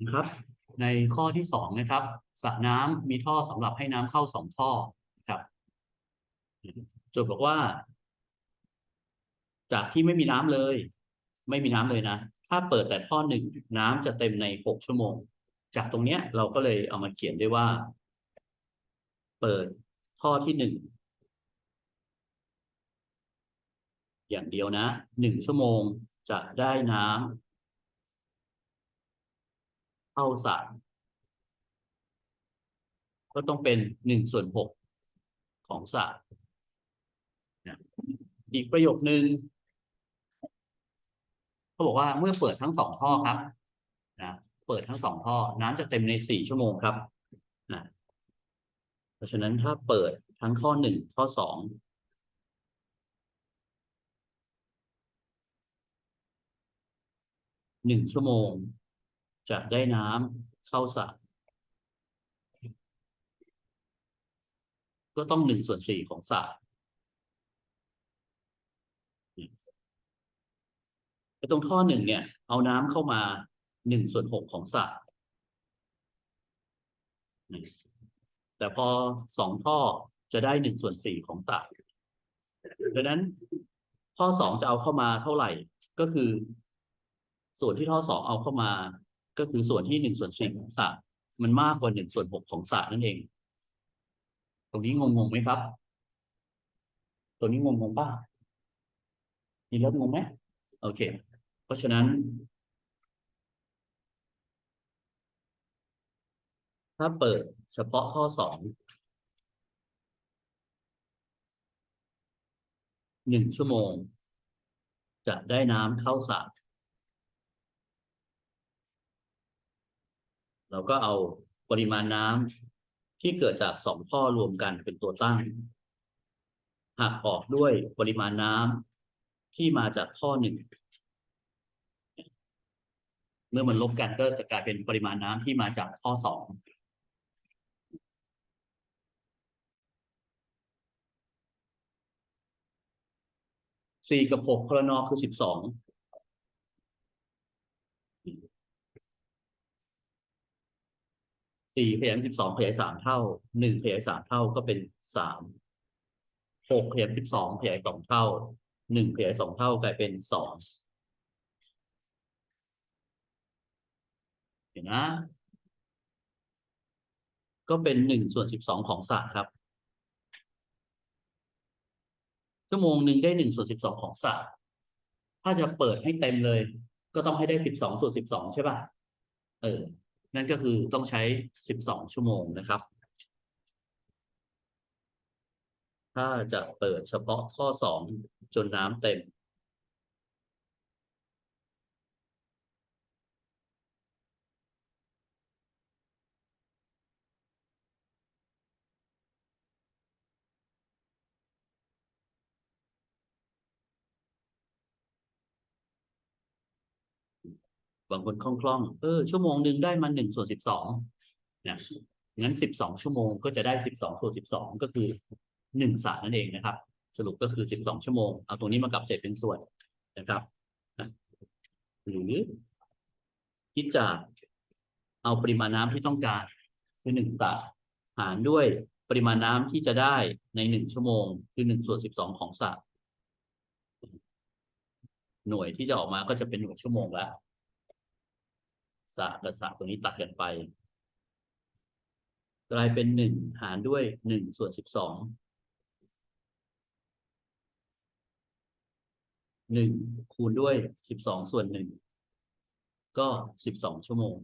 นะครับ ในข้อที่สองนะครับสระน้ำมีท่อสำหรับให้น้ำเข้าสองท่อนะครับโจทย์บอกว่า จากที่ไม่มีน้ำเลย ไม่มีน้ำเลยนะ ถ้าเปิดแต่ท่อหนึ่งน้ำจะเต็มในหกชั่วโมง จากตรงเนี้ย เราก็เลยเอามาเขียนได้ว่า เปิดท่อที่หนึ่งอย่างเดียวนะหนึ่งชั่วโมงจะได้น้ำ เข้าสรก็ต้องเป็นหนึ่งส่วนหกของสระนะอีกประโยคนึงเขาบอกว่าเมื่อเปิดทั้งสองท่อครับนะเปิดทั้งสองท่อ น้ำจะเต็มในสี่ชั่วโมงครับนะเพราะฉะนั้นถ้าเปิดทั้งข้อหนึ่งข้อสองหนึ่งชั่วโมง จะได้น้ำเข้าสระก็ต้องหนึ่งส่วนสี่ของสระไอ้ตรงท่อหนึ่งเนี่ย เอาน้ำเข้ามาหนึ่งส่วนหกของสระแต่พอสองท่อจะได้หนึ่งส่วนสี่ของสระดังนั้นท่อสองจะเอาเข้ามาเท่าไหร่ก็คือ ส่วนที่ท่อสองเอาเข้ามา ก็คือส่วนที่หนึ่งส่วนสี่ของสระมันมากกว่าหนึ่งส่วนหกของสระนั่นเอง ตรงนี้งงงๆไหมครับตัวนี้งงงๆป่ะมีเริ่มงงไหมโอเค เพราะฉะนั้น ถ้าเปิดเฉพาะท่อสองหนึ่งชั่วโมง จะได้น้ำเข้าสระ เราก็เอาปริมาณน้ำที่เกิดจากสองท่อรวมกันเป็นตัวตั้งหักออกด้วยปริมาณน้ำที่มาจากท่อหนึ่งเมื่อมันลบกันก็จะกลายเป็นปริมาณน้ำที่มาจากท่อสองสี่กับหกพลนอคือสิบสอง สี่ขยายสิบสองขยายสามเท่าหนึ่งขยายสามเท่าก็เป็นสามหกขยายสิบสองขยายสองเท่าหนึ่งขยายสองเท่ากลายเป็นสองเห็นนะ ก็เป็นหนึ่งส่วนสิบสองของสระครับ ชั่วโมงหนึ่งได้หนึ่งส่วนสิบสองของสระถ้าจะเปิดให้เต็มเลย ก็ต้องให้ได้สิบสองส่วนสิบสองใช่ป่ะเออ นั่นก็คือต้องใช้ 12 ชั่วโมงนะครับ ถ้าจะเปิดเฉพาะข้อสองจนน้ำเต็ม บางคนคล่องๆเออชั่วโมงหนึ่งได้มาหนึ่งส่วนสิบสองนะงั้นสิบสองชั่วโมงก็จะได้สิบสองส่วนสิบสองก็คือหนึ่งสระนั่นเองนะครับ สรุปก็คือสิบสองชั่วโมงเอาตรงนี้มากับเศษเป็นส่วนนะครับหรือคิดจากเอาปริมาณน้ำที่ต้องการคือหนึ่งสระหารด้วยปริมาณน้ำที่จะได้ในหนึ่งชั่วโมง คือหนึ่งส่วนสิบสองของสระหน่วยที่จะออกมาก็จะเป็นหน่วยชั่วโมงแล้ว สะกับสระตรงนี้ตัดกันไป กลายเป็นหนึ่งหารด้วยหนึ่งส่วนสิบสองหนึ่งคูณด้วยสิบสองส่วนหนึ่งก็สิบสองชั่วโมง